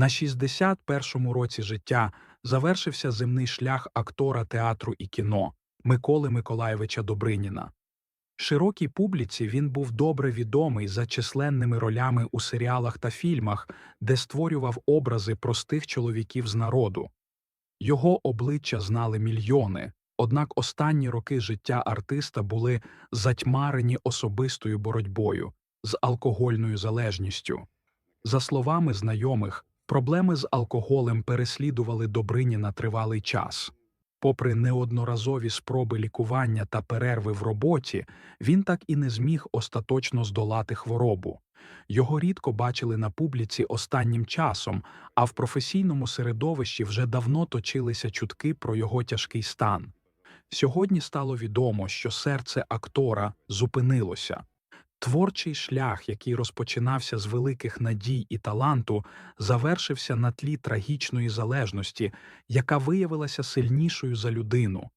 На 61-му році життя завершився земний шлях актора театру і кіно Миколи Миколаєвича Добриніна. Широкій публіці він був добре відомий за численними ролями у серіалах та фільмах, де створював образи простих чоловіків з народу. Його обличчя знали мільйони, однак останні роки життя артиста були затьмарені особистою боротьбою з алкогольною залежністю. За словами знайомих, проблеми з алкоголем переслідували Добриніна тривалий час. Попри неодноразові спроби лікування та перерви в роботі, він так і не зміг остаточно здолати хворобу. Його рідко бачили на публіці останнім часом, а в професійному середовищі вже давно точилися чутки про його тяжкий стан. Сьогодні стало відомо, що серце актора зупинилося. Творчий шлях, який розпочинався з великих надій і таланту, завершився на тлі трагічної залежності, яка виявилася сильнішою за людину.